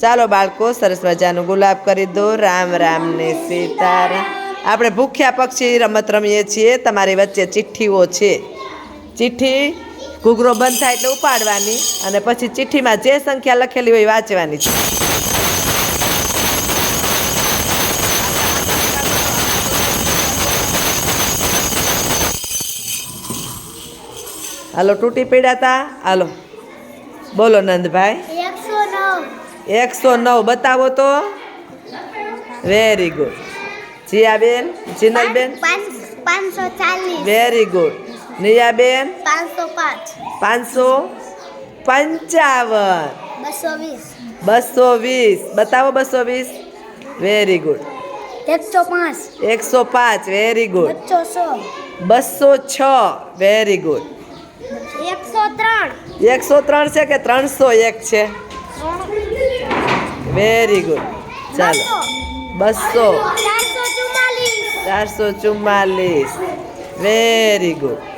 ચાલો બાળકો, સરસ મજાનું ગુલાબ કરી દો. રામ રામ ને સીતારામ. આપણે ભૂખ્યા પક્ષી રમત રમીએ છીએ. તમારી વચ્ચે ચિઠ્ઠીઓ છે. ચિઠ્ઠી ઘૂઘરો બંધ થાય એટલે ઉપાડવાની અને પછી ચિઠ્ઠીમાં જે સંખ્યા લખેલી હોય વાંચવાની છે. હાલો, તૂટી પીડાતા હાલો. બોલો નંદભાઈ. એકસો નવ બતાવો તો. વેરી ગુડ જીયાબેન જીનલબેન? પાંચસો ચાલીસ. વેરી ગુડ નિયાબેન? પાંચસો પાંચ. પાંચસો પંચાવન. બસો વીસ બસો વીસ બતાવો બસો વીસ વેરી ગુડ એકસો પાંચ. એકસો પાંચ. વેરી ગુડ બસો બસો છ વેરી ગુડ એકસો ત્રણ. એકસો ત્રણ છે કે ત્રણસો એક છે? વેરી ગુડ ચાલો. બસો. ચારસો ચુમ્માલીસ વેરી ગુડ